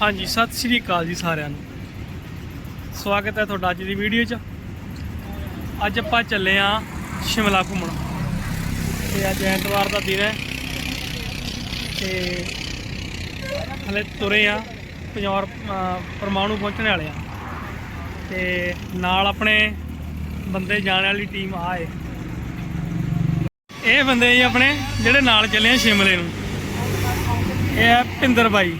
ਹਾਂਜੀ, ਸਤਿ ਸ਼੍ਰੀ ਅਕਾਲ ਜੀ ਸਾਰਿਆਂ ਨੂੰ। ਸਵਾਗਤ ਹੈ ਤੁਹਾਡਾ ਅੱਜ ਦੀ ਵੀਡੀਓ 'ਚ। ਅੱਜ ਆਪਾਂ ਚੱਲੇ ਆ ਸ਼ਿਮਲਾ ਘੁੰਮਣ। ਤੇ ਅੱਜ ਐਤਵਾਰ ਦਾ ਦਿਨ ਹੈ। ਤੇ ਹਲੇ ਤੁਰੇ ਆ ਪੰਜੌਰ ਪਰਮਾਣੂ ਪਹੁੰਚਣ ਵਾਲੇ ਆ। ਤੇ ਨਾਲ ਆਪਣੇ ਬੰਦੇ ਜਾਣ ਵਾਲੀ ਟੀਮ ਆਏ ਇਹ ਬੰਦੇ ਜੀ ਆਪਣੇ, ਜਿਹੜੇ ਨਾਲ ਚੱਲੇ ਆ ਸ਼ਿਮਲੇ ਨੂੰ। ਇਹ ਹੈ ਭਿੰਦਰ ਬਾਈ।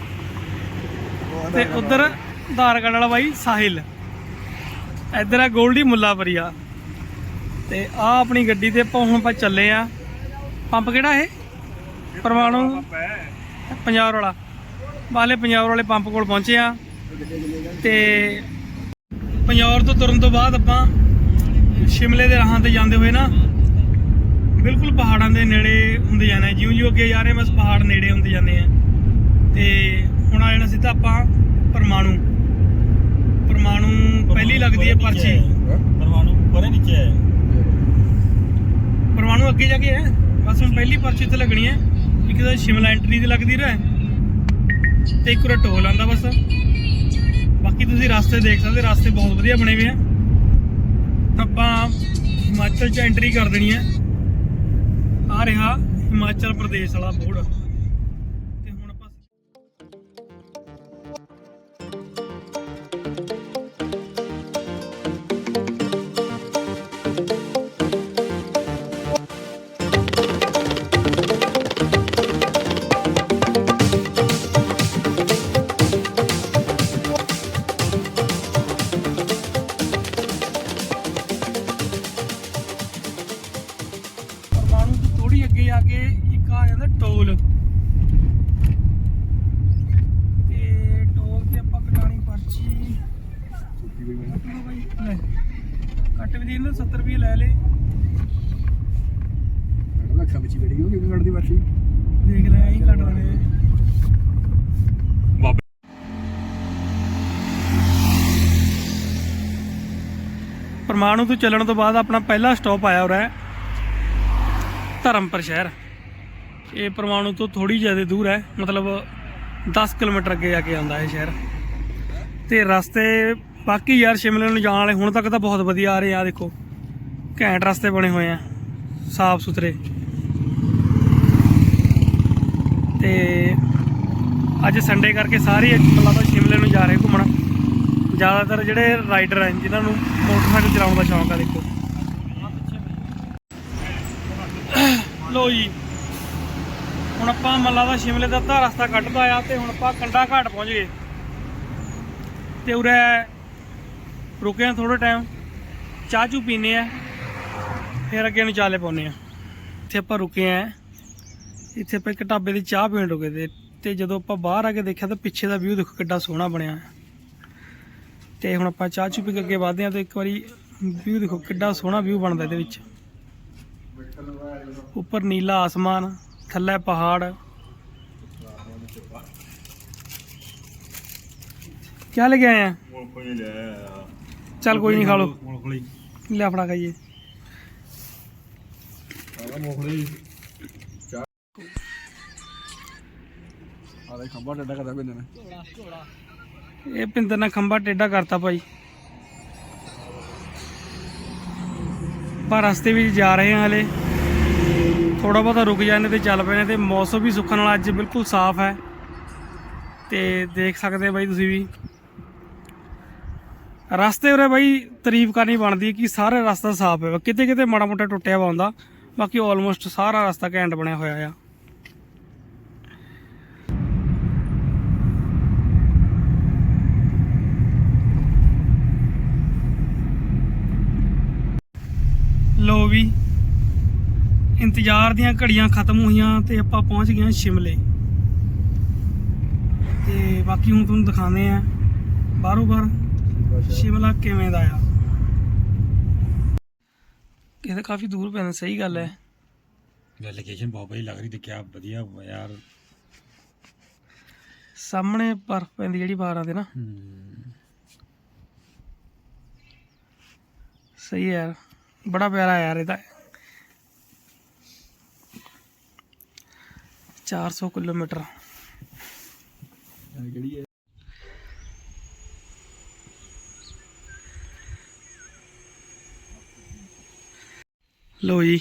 ਤੇ ਉਧਰ ਆਧਾਰ ਵਾਲਾ ਬਾਈ ਸਾਹਿਲ। ਇੱਧਰ ਆ ਗੋਲਡੀ ਮੁੱਲਾਪਰੀਆ। ਤੇ ਆ ਆਪਣੀ ਗੱਡੀ ਤੇ ਆਪਾਂ ਹੁਣ ਆਪਾਂ ਚੱਲੇ ਆ। ਪੰਪ ਕਿਹੜਾ ਇਹ? ਪਰਮਾਣੂ ਪੰਜਾਬ ਵਾਲਾ। ਬਾਲੇ ਪੰਜਾਬ ਵਾਲੇ ਪੰਪ ਕੋਲ ਪਹੁੰਚੇ ਆ। ਤੇ ਪੰਜਾਬ ਤੋਂ ਤੁਰਨ ਤੋਂ ਬਾਅਦ ਆਪਾਂ ਸ਼ਿਮਲੇ ਦੇ ਰਾਹਾਂ ਤੇ ਜਾਂਦੇ ਹੋਏ ਨਾ, ਬਿਲਕੁਲ ਪਹਾੜਾਂ ਦੇ ਨੇੜੇ ਹੁੰਦੇ ਜਾਂਦੇ ਜਿਉਂ ਜਿਉਂ ਅੱਗੇ ਜਾ ਰਹੇ ਬਸ ਪਹਾੜ ਨੇੜੇ ਹੁੰਦੇ ਜਾਂਦੇ ਆ। ਤੇ ਹੁਣ ਆ ਜਾਣਾ ਸਿੱਧਾ ਆਪਾਂ ਪਰਮਾਣੂ। ਪਰਮਾਣੂ ਪਹਿਲੀ ਲੱਗਦੀ ਹੈ ਪਰਚੀ। ਪਰਮਾਣੂ ਪਰੇ ਨੀਚੇ ਹੈ। ਪਰਮਾਣੂ ਅੱਗੇ ਜਾ ਕੇ ਹੈ। ਬਸ ਹੁਣ ਪਹਿਲੀ ਪਰਚੀ ਇੱਥੇ ਲੱਗਣੀ ਹੈ। ਇੱਕ ਤਾਂ ਸ਼ਿਮਲਾ ਐਂਟਰੀ ਤੇ ਲੱਗਦੀ ਰਹਿ। ਤੇ ਇੱਕ ਉਰੇ ਟੋਲ ਆਂਦਾ ਬਸ। ਬਾਕੀ ਤੁਸੀਂ ਰਸਤੇ ਦੇਖ ਸਕਦੇ ਰਸਤੇ ਬਹੁਤ ਵਧੀਆ ਬਣੇ ਹੋਏ ਆ। ਆਪਾਂ ਹਿਮਾਚਲ ਚ ਐਂਟਰੀ ਕਰ ਦੇਣੀ ਹੈ। ਆ ਰਿਹਾ ਹਿਮਾਚਲ ਪ੍ਰਦੇਸ਼ ਵਾਲਾ ਬੋਰਡ ਅੱਗੇ ਆ ਕੇ ਇੱਕ ਆ ਜਾਂਦਾ ਟੋਲ। ਤੇ ਟੋਲ ਤੇ ਆਪਾਂ ਕਟਾਣੀ ਪਰਚੀ। ਕੱਟ ਲਓ ਬਾਈ ਲੈ। ਕੱਟ ਵੀ ਦੇ ਦਿੰਦੇ 70 ਰੁਪਏ ਲੈ ਲੇ ਮੈਡਮ ਅੱਖਾਂ ਵਿੱਚ ਬੜੀ ਹੋ ਕਿਵੇਂ ਕੱਢਦੀ ਵਰਸ਼ੀ ਦੇਖ ਲੈ ਐਂ ਕੱਟ ਦਨੇ ਪਰਮਾਣੂ ਤੋਂ ਚੱਲਣ ਤੋਂ ਬਾਅਦ ਆਪਣਾ ਪਹਿਲਾ ਸਟਾਪ ਆਇਆ ਹੋ ਹੈ ਧਰਮਪੁਰ ਸ਼ਹਿਰ। ਇਹ ਪਰਮਾਣੂ ਤੋਂ ਥੋੜੀ ਜ਼ਿਆਦਾ ਦੂਰ ਹੈ, ਮਤਲਬ 10 ਕਿਲੋਮੀਟਰ ਅੱਗੇ ਜਾ ਕੇ ਆਉਂਦਾ ਇਹ ਸ਼ਹਿਰ। ਤੇ ਰਸਤੇ ਬਾਕੀ ਯਾਰ ਸ਼ਿਮਲੇ ਨੂੰ ਜਾਣ ਵਾਲੇ ਹੁਣ ਤੱਕ ਤਾਂ ਬਹੁਤ ਵਧੀਆ ਆ ਰਹੇ ਆ, ਦੇਖੋ। ਘੈਂਟ ਰਸਤੇ ਬਣੇ ਹੋਏ ਆ, ਸਾਫ਼ ਸੁਥਰੇ। ਤੇ ਅੱਜ ਸੰਡੇ ਕਰਕੇ ਸਾਰੇ ਮਤਲਬ ਤਾਂ ਸ਼ਿਮਲੇ ਨੂੰ ਜਾ ਰਹੇ ਘੁੰਮਣ। ਜ਼ਿਆਦਾਤਰ ਜਿਹੜੇ ਰਾਈਡਰ ਹਨ ਜਿਨ੍ਹਾਂ ਨੂੰ ਮੋਟਰਸਾਈਕਲ ਚਲਾਉਣ ਦਾ ਸ਼ੌਂਕ ਆ, ਦੇਖੋ। ਲੋ ਜੀ। ਹੁਣ ਆਪਾਂ ਮੱਲਾ ਦਾ ਸ਼ਿਮਲੇ ਦਾ ਅੱਧਾ ਰਸਤਾ ਕੱਢਦਾ ਆ ਤੇ ਹੁਣ ਆਪਾਂ ਕੰਡਾ ਘਾਟ ਪਹੁੰਚ ਗਏ। ਤੇ ਉਰੇ ਰੁਕੇ ਆ ਥੋੜਾ ਟਾਈਮ ਚਾਹ ਚੂ ਪੀਨੇ ਆ, ਫਿਰ ਅੱਗੇ ਨੂੰ ਚਾਲੇ ਪਾਉਨੇ ਆ। ਇੱਥੇ ਆਪਾਂ ਰੁਕੇ ਆ। ਇੱਥੇ ਆਪਾਂ ਇੱਕ ਢਾਬੇ ਦੀ ਚਾਹ ਪੀਣ ਰੁਕੇ ਤੇ ਤੇ ਜਦੋਂ ਆਪਾਂ ਬਾਹਰ ਆ ਕੇ ਦੇਖਿਆ ਤਾਂ ਪਿੱਛੇ ਦਾ ਵਿਊ ਦੇਖੋ ਕਿੱਡਾ ਸੋਹਣਾ ਬਣਿਆ ਹੈ ਤੇ ਹੁਣ ਆਪਾਂ ਚਾਹ ਚੂ ਪੀ ਕੇ ਅੱਗੇ ਵਧਦੇ ਆ ਤੇ ਇੱਕ ਵਾਰੀ ਵਿਊ ਦੇਖੋ ਕਿੱਡਾ ਸੋਹਣਾ ਵਿਊ ਬਣਦਾ ਇਹਦੇ ਵਿੱਚ। ਉੱਪਰ ਨੀਲਾ ਆਸਮਾਨ, ਥੱਲੇ ਪਹਾੜ। ਕਿਆ ਲੈ ਕੇ ਆਏ ਆ। ਮੂੰਗਫਲੀ ਲੈ ਚੱਲ ਕੋਈ ਨਹੀਂ ਖਾ ਲਓ। ਇਹ ਪਿੰਦਰ ਨੇ ਖੰਭਾ ਟੇਢਾ ਕਰਤਾ ਭਾਈ। ਪਰ ਰਸਤੇ ਵਿੱਚ ਜਾ ਰਹੇ ਹਾਂ ਹਲੇ। ਥੋੜਾ ਬਹੁਤਾ ਰੁਕ ਜਾਂਦੇ ਤੇ ਚੱਲ ਪਏ ਨੇ ਤੇ ਮੌਸਮ ਵੀ ਸੁੱਖਣ ਵਾਲਾ ਅੱਜ ਬਿਲਕੁਲ ਸਾਫ਼ ਹੈ। ਤੇ ਦੇਖ ਸਕਦੇ ਬਾਈ ਤੁਸੀਂ ਵੀ। ਰਸਤੇ ਉਰੇ ਬਾਈ ਤਾਰੀਫ ਕਰਨੀ ਬਣਦੀ ਕਿ ਸਾਰੇ ਰਸਤਾ ਸਾਫ਼ ਹੈ। ਕਿਤੇ ਕਿਤੇ ਮਾੜਾ ਮੋਟਾ ਟੁੱਟਿਆ ਵਾ ਹੁੰਦਾ, ਬਾਕੀ ਆਲਮੋਸਟ ਸਾਰਾ ਰਸਤਾ ਘੈਂਟ ਬਣਿਆ ਹੋਇਆ ਆ। ਲੋ ਵੀ ਇੰਤਜ਼ਾਰ ਦੀਆਂ ਘੜੀਆਂ ਖਤਮ ਹੋਈਆਂ ਤੇ ਆਪਾਂ ਪਹੁੰਚ ਗਏ ਸ਼ਿਮਲੇ। ਤੇ ਬਾਕੀ ਹੁਣ ਤੁਹਾਨੂੰ ਦਿਖਾਉਂਦੇ ਆ ਬਾਹਰੋਂ ਬਾਹਰ ਸ਼ਿਮਲਾ ਕਿਵੇਂ ਦਾ ਆ। ਇਹ ਤਾਂ ਕਾਫੀ ਦੂਰ ਪੈਂਦਾ ਸਹੀ ਗੱਲ ਹੈ। ਲੋਕੇਸ਼ਨ ਬਹੁਤ ਵਧੀਆ ਲੱਗ ਰਹੀ ਤੇ ਕਿਆ ਵਧੀਆ ਯਾਰ। ਸਾਹਮਣੇ ਬਰਫ਼ ਪੈਂਦੀ ਜਿਹੜੀ ਬਾਹਰਾਂ ਦੇ ਨਾ। ਸਹੀ ਯਾਰ ਬੜਾ ਪਿਆਰਾ ਯਾਰ ਇਹਦਾ 400 ਕਿਲੋਮੀਟਰ। ਕਿਹੜੀ ਲੋ ਜੀ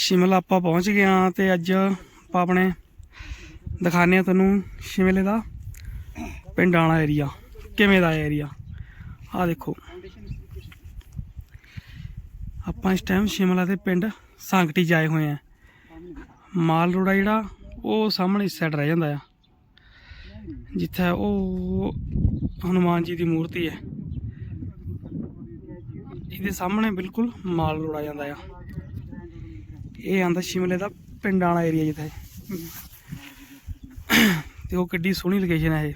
ਸ਼ਿਮਲਾ ਆਪਾਂ ਪਹੁੰਚ ਗਏ ਆ ਤੇ ਅੱਜ ਆਪਾਂ ਆਪਣੇ ਦਿਖਾਣੇ ਆ ਤੁਹਾਨੂੰ ਸ਼ਿਮਲੇ ਦਾ ਪਿੰਡਾਂ ਵਾਲਾ ਏਰੀਆ ਕਿਵੇਂ ਦਾ ਏਰੀਆ ਆ ਦੇਖੋ। ਆਪਾਂ ਇਸ ਟਾਈਮ ਸ਼ਿਮਲਾ ਦੇ ਪਿੰਡ ਸੰਗਟੀ ਜਾਏ ਹੋਏ ਆ ਮਾਲ ਰੋਡ ਆ ਜਿਹੜਾ, ਉਹ ਸਾਹਮਣੇ ਇਸ ਸਾਈਡ ਰਹਿ ਜਾਂਦਾ ਆ। ਜਿੱਥੇ ਉਹ ਹਨੂਮਾਨ ਜੀ ਦੀ ਮੂਰਤੀ ਹੈ। ਇਹਦੇ ਸਾਹਮਣੇ ਬਿਲਕੁਲ ਮਾਲ ਰੋਡ ਆ ਜਾਂਦਾ ਆ। ਇਹ ਆਂਦਾ ਸ਼ਿਮਲੇ ਦਾ ਪਿੰਡ ਵਾਲਾ ਏਰੀਆ ਜਿੱਥੇ। ਤੇ ਉਹ ਕਿੱਡੀ ਸੋਹਣੀ ਲੋਕੇਸ਼ਨ ਹੈ ਇਹ।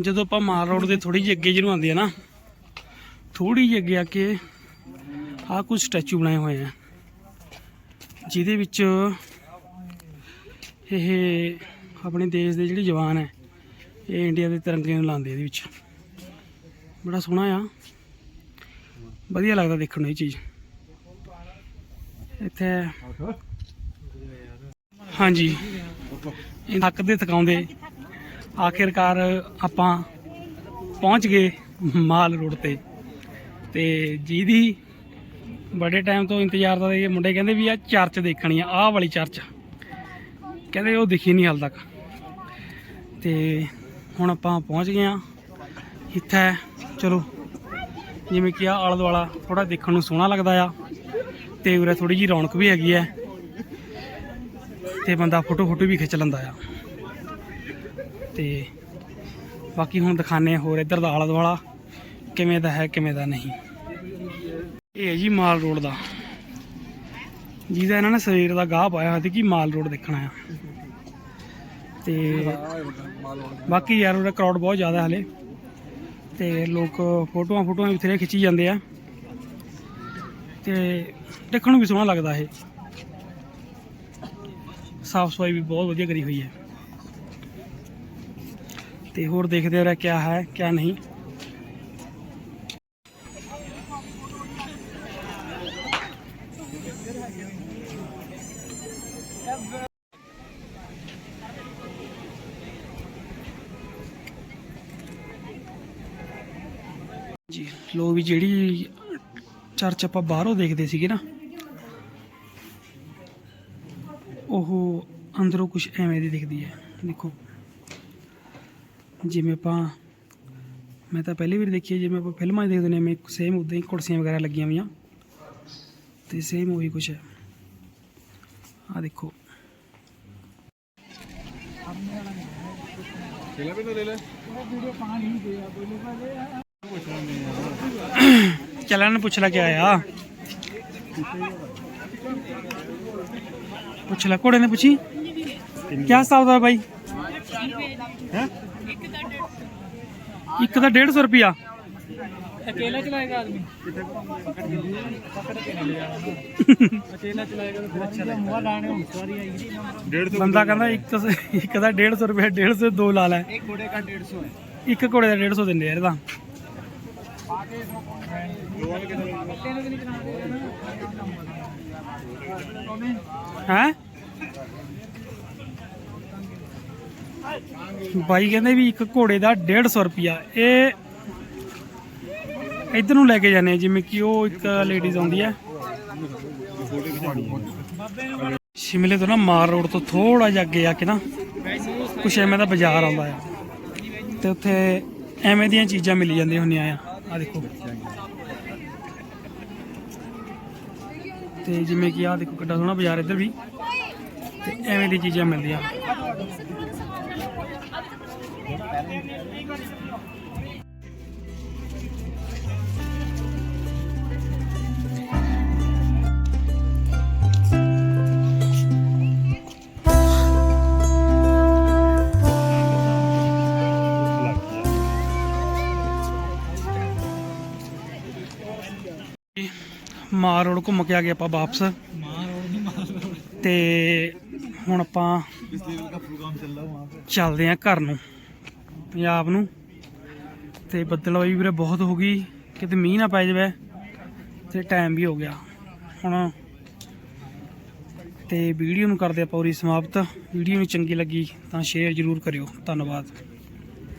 ਜਦੋਂ ਆਪਾਂ ਮਾਲ ਰੋਡ ਦੇ ਥੋੜੀ ਜਿਹੀ ਅੱਗੇ ਜਿਹਨੂੰ ਆਉਂਦੇ ਆ ਨਾ ਥੋੜੀ ਜਿਹੀ ਅੱਗੇ ਆ ਕੇ ਆਹ ਕੁਝ ਸਟੈਚੂ ਬਣਾਏ ਹੋਏ ਆ। ਜਿਹਦੇ ਵਿੱਚ ਇਹ ਆਪਣੇ ਦੇਸ਼ ਦੇ ਜਿਹੜੇ ਜਵਾਨ ਹੈ, ਇਹ ਇੰਡੀਆ ਦੇ ਤਿਰੰਗੇ ਨੂੰ ਲਾਉਂਦੇ ਇਹਦੇ ਵਿੱਚ। ਬੜਾ ਸੋਹਣਾ ਆ। ਵਧੀਆ ਲੱਗਦਾ ਦੇਖਣ ਨੂੰ ਇਹ ਚੀਜ਼। ਇੱਥੇ ਹਾਂਜੀ। ਇਹ ਥੱਕ ਦੇ ਥਕਾਉਂਦੇ ਆਖਿਰਕਾਰ ਆਪਾਂ ਪਹੁੰਚ ਗਏ ਮਾਲ ਰੋਡ ਤੇ। ਤੇ ਜਿਹਦੀ ਬੜੇ ਟਾਈਮ ਤੋਂ ਇੰਤਜ਼ਾਰ ਦਾ ਇਹ ਮੁੰਡੇ ਕਹਿੰਦੇ ਵੀ ਆ ਚਰਚ ਦੇਖਣੀ ਆ, ਆਹ ਵਾਲੀ ਚਰਚ ਕਹਿੰਦੇ ਉਹ ਦਿਖੀ ਨਹੀਂ ਹਾਲ ਤੱਕ। ਤੇ ਹੁਣ ਆਪਾਂ ਪਹੁੰਚ ਗਏ ਆ। ਇੱਥੇ ਚਲੋ, ਜਿਵੇਂ ਕਿ ਆ ਆਲਾ ਦੁਆਲਾ ਥੋੜਾ ਦੇਖਣ ਨੂੰ ਸੋਹਣਾ ਲੱਗਦਾ ਆ। ਤੇ ਉਰੇ ਥੋੜੀ ਜੀ ਰੌਣਕ ਵੀ ਹੈਗੀ ਹੈ ਤੇ ਬੰਦਾ ਫੋਟੋ ਫੋਟੋ ਵੀ ਖਿੱਚ ਲੈਂਦਾ ਆ। ਤੇ ਬਾਕੀ ਹੁਣ ਦਿਖਾਣੇ ਹੋਰ ਇੱਧਰ ਦਾ ਆਲਾ ਦੁਆਲਾ, ਕਿਵੇਂ ਦਾ ਹੈ, ਕਿਵੇਂ ਦਾ ਨਹੀਂ। ਇਹ ਹੈ ਜੀ ਮਾਲ ਰੋਡ ਦਾ। ਜਿਹਦਾ ਇਹਨਾਂ ਨੇ ਸਰੀਰ ਦਾ ਗਾਹ ਪਾਇਆ ਹੋਇਆ ਸੀ ਕਿ ਮਾਲ ਰੋਡ ਦੇਖਣਾ ਆ। ਤੇ ਬਾਕੀ ਯਾਰ ਉਹਦਾ ਕਰਾਊਡ ਬਹੁਤ ਜ਼ਿਆਦਾ ਹਲੇ। ਤੇ ਲੋਕ ਫੋਟੋਆਂ ਫੋਟੋਆਂ ਵੀ ਬਥੇਰੇ ਖਿੱਚੀ ਜਾਂਦੇ ਆ। ਤੇ ਦੇਖਣ ਨੂੰ ਵੀ ਸੋਹਣਾ ਲੱਗਦਾ ਇਹ। ਸਾਫ਼ ਸਫ਼ਾਈ ਵੀ ਬਹੁਤ ਵਧੀਆ ਕਰੀ ਹੋਈ ਹੈ। ਤੇ ਹੋਰ ਦੇਖਦੇ ਰਹਿ ਕਿਆ ਹੈ, ਕਿਆ ਨਹੀਂ। ਜੀ ਲੋ ਵੀ ਜਿਹੜੀ ਚਰਚ ਆਪਾਂ ਬਾਹਰੋਂ ਦੇਖਦੇ ਸੀਗੇ ਨਾ ਉਹ ਅੰਦਰੋਂ ਕੁਝ ਐਵੇਂ ਦੀ ਦਿਖਦੀ ਹੈ। ਦੇਖੋ ਜਿਵੇਂ ਆਪਾਂ ਮੈਂ ਤਾਂ ਪਹਿਲੀ ਵਾਰ ਦੇਖੀ ਹੈ ਜਿਵੇਂ ਆਪਾਂ ਫਿਲਮਾਂ 'ਚ ਦੇਖਦੇ ਨੇ ਐਵੇਂ ਸੇਮ ਉਦਾਂ ਹੀ ਕੁਰਸੀਆਂ ਵਗੈਰਾ ਲੱਗੀਆਂ ਹੋਈਆਂ। ਤੇ ਸੇਮ ਉਹੀ ਕੁਝ ਹੈ। ਆ ਦੇਖੋ। ਲੈ ਵੀ ਲੈ ਲੈ ਚੱਲ ਨਾ ਪੁੱਛ ਲੈ ਕਿ ਆਇਆ। ਪੁੱਛ ਲੈ ਕੋੜੇ ਨੇ ਪੁੱਛੀ? ਕਿਆ ਹਿਸਾਬ ਦਾ ਬਾਈ? ਹੈ? ਇੱਕ ਦਾ 150 ਰੁਪਿਆ ਅਕੇਲਾ ਚਲਾਏਗਾ ਆਦਮੀ। ਅਕੇਲਾ ਚਲਾਏਗਾ ਤਾਂ ਬਹੁਤ ਚਲਾਏਗਾ ਮੂੰਹ ਲਾਣੇ ਹੁਣ ਸਵਾਰੀ ਆਈ ਜੀ ਬੰਦਾ ਕਹਿੰਦਾ ਇੱਕ ਇੱਕ ਦਾ 150 ਰੁਪਏ 150 ਦੋ ਲਾ ਲੈ। ਇੱਕ ਘੋੜੇ ਦਾ 150 ਹੈ। ਇੱਕ ਘੋੜੇ ਦਾ 150 ਦਿੰਦੇ ਯਾਰ ਇਹਦਾ। ਹੈ? ਬਾਈ ਕਹਿੰਦੇ ਵੀ ਇੱਕ ਘੋੜੇ ਦਾ 150 ਰੁਪਿਆ ਇਹ ਇੱਧਰ ਨੂੰ ਲੈ ਕੇ ਜਾਂਦੇ ਜਿਵੇਂ ਕਿ ਉਹ ਇੱਕ ਲੇਡੀਜ਼ ਆਉਂਦੀ ਹੈ ਸ਼ਿਮਲੇ ਤੋਂ ਨਾ ਮਾਰ ਰੋਡ ਤੋਂ ਥੋੜਾ ਜਿਹਾ ਅੱਗੇ ਆ ਕੇ ਨਾ, ਕੁਛ ਐਵੇਂ ਦਾ ਬਾਜ਼ਾਰ ਆਉਂਦਾ ਆ। ਤੇ ਉੱਥੇ ਐਵੇਂ ਦੀਆਂ ਚੀਜ਼ਾਂ ਮਿਲ ਜਾਂਦੀਆਂ ਹੁੰਦੀਆਂ ਆ। ਆ ਦੇਖੋ। ਤੇ ਜਿਵੇਂ ਕਿ ਆ ਦੇਖੋ ਕਿੱਡਾ ਸੋਹਣਾ ਬਾਜ਼ਾਰ ਇੱਧਰ ਵੀ। ਤੇ ਐਵੇਂ ਦੀ ਚੀਜ਼ਾਂ ਮਿਲਦੀਆਂ। ਮਾਰ ਰੋਡ ਘੁੰਮ ਕੇ ਆ ਗਏ ਆਪਾਂ ਵਾਪਸ। ਤੇ ਹੁਣ ਆਪਾਂ ਚੱਲਦੇ ਆਂ ਘਰ ਨੂੰ, ਪੰਜਾਬ ਨੂੰ। ਤੇ ਬੱਦਲਵਾਈ ਵੀਰੇ ਬਹੁਤ ਹੋ ਗਈ, ਕਿਤੇ ਮੀਂਹ ਨਾ ਪੈ ਜਾਵੇ ਤੇ ਟਾਈਮ ਵੀ ਹੋ ਗਿਆ। ਹੁਣ ਤੇ ਵੀਡੀਓ ਨੂੰ ਕਰਦੇ ਆਪਾਂ ਪੂਰੀ ਸਮਾਪਤ। ਵੀਡੀਓ ਨੂੰ ਚੰਗੀ ਲੱਗੀ ਤਾਂ ਸ਼ੇਅਰ ਜ਼ਰੂਰ ਕਰਿਓ। ਧੰਨਵਾਦ।